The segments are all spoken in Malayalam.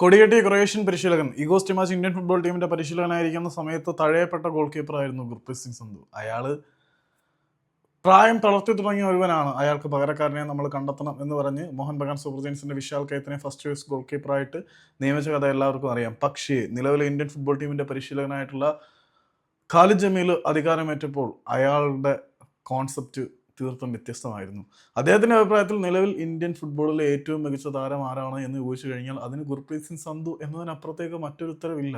കൊടികെട്ടി ക്രൊയേഷ്യൻ പരിശീലകൻ. ഇഗോസ് ടിമാച്ച് ഇന്ത്യൻ ഫുട്ബോൾ ടീമിന്റെ പരിശീലകനായിരിക്കുന്ന സമയത്ത് തഴയപ്പെട്ട ഗോൾ കീപ്പറായിരുന്നു ഗുർപ്രീത് സിംഗ് സന്ധു. അയാൾ പ്രായം തളർത്തി തുടങ്ങിയ ഒരുവനാണ്. അയാൾക്ക് പകരക്കാരനെ നമ്മൾ കണ്ടെത്തണം എന്ന് പറഞ്ഞ് മോഹൻ ബഗാൻ സൂപ്പർ ജെയിൻസിന്റെ വിശാൽ കയത്തിനെ ഫസ്റ്റ് ചോയ്സ് ഗോൾ കീപ്പറായിട്ട് നിയമിച്ച കഥ എല്ലാവർക്കും അറിയാം. പക്ഷേ നിലവിലെ ഇന്ത്യൻ ഫുട്ബോൾ ടീമിന്റെ പരിശീലകനായിട്ടുള്ള ഖാലിദ് ജമീൽ അധികാരമേറ്റപ്പോൾ അയാളുടെ കോൺസെപ്റ്റ് തീർത്തും വ്യത്യസ്തമായിരുന്നു. അദ്ദേഹത്തിന്റെ അഭിപ്രായത്തിൽ നിലവിൽ ഇന്ത്യൻ ഫുട്ബോളിലെ ഏറ്റവും മികച്ച താരം ആരാണ് എന്ന് ചോദിച്ചു കഴിഞ്ഞാൽ അതിന് ഗുർപ്രീത് സിംഗ് സന്ധു എന്നതിനപ്പുറത്തേക്ക് മറ്റൊരു ഉത്തരവില്ല.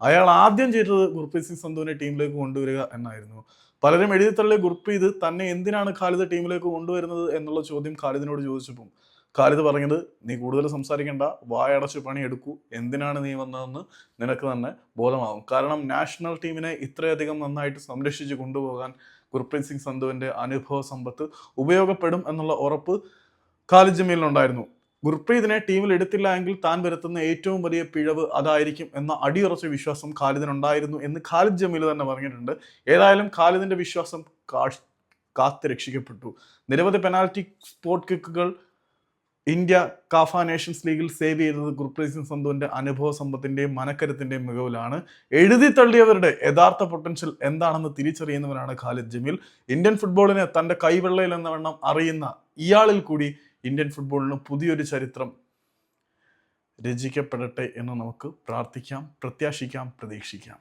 അയാൾ ആദ്യം ചെയ്തത് ഗുർപ്രീത് സിംഗ് സന്ധുവിനെ ടീമിലേക്ക് കൊണ്ടുവരിക എന്നായിരുന്നു. പലരും എഴുതിത്തള്ളി ഗുർപ്രീത് തന്നെ എന്തിനാണ് ഖാലിദ് ടീമിലേക്ക് കൊണ്ടുവരുന്നത് എന്നുള്ള ചോദ്യം ഖാലിദിനോട് ചോദിച്ചപ്പോൾ ഖാലിദ് പറഞ്ഞത് നീ കൂടുതൽ സംസാരിക്കേണ്ട വായടച്ച് പണിയെടുക്കൂ. എന്തിനാണ് നീ വന്നതെന്ന് നിനക്ക് തന്നെ ബോധമാകും. കാരണം നാഷണൽ ടീമിനെ ഇത്രയധികം നന്നായിട്ട് സംരക്ഷിച്ച് കൊണ്ടുപോകാൻ ഗുർപ്രീത് സിംഗ് സന്ധുവിന്റെ അനുഭവ സമ്പത്ത് ഉപയോഗപ്പെടും എന്നുള്ള ഉറപ്പ് ഖാലിദ് ജമീലിനുണ്ടായിരുന്നു ഗുർപ്രീതിനെ ടീമിൽ എടുത്തില്ല എങ്കിൽ താൻ വരുത്തുന്ന ഏറ്റവും വലിയ പിഴവ് അതായിരിക്കും എന്ന അടിയുറച്ച വിശ്വാസം ഖാലിദിനുണ്ടായിരുന്നു എന്ന് ഖാലിദ് ജമീൽ തന്നെ പറഞ്ഞിട്ടുണ്ട്. ഏതായാലും ഖാലിദിന്റെ വിശ്വാസം കാത്ത് രക്ഷിക്കപ്പെട്ടു. നിരവധി പെനാൽറ്റി സ്പോട്ട് കിക്കുകൾ ഇന്ത്യ കാഫ നേഷൻസ് ലീഗിൽ സേവ് ചെയ്തത് ഗുർപ്രീത് സിംഗ് സന്ധുവിന്റെ അനുഭവ സമ്പത്തിന്റെയും മനക്കരുത്തിന്റെയും മികവിലാണ് എഴുതി തള്ളിയവരുടെ യഥാർത്ഥ പൊട്ടൻഷ്യൽ എന്താണെന്ന് തിരിച്ചറിയുന്നവനാണ് ഖാലിദ് ജമീൽ. ഇന്ത്യൻ ഫുട്ബോളിനെ തന്റെ കൈവെള്ളയിൽ എന്ന വണ്ണം അറിയുന്ന ഇയാളിൽ കൂടി ഇന്ത്യൻ ഫുട്ബോളിന് പുതിയൊരു ചരിത്രം രചിക്കപ്പെടട്ടെ എന്ന് നമുക്ക് പ്രാർത്ഥിക്കാം പ്രത്യാശിക്കാം പ്രതീക്ഷിക്കാം.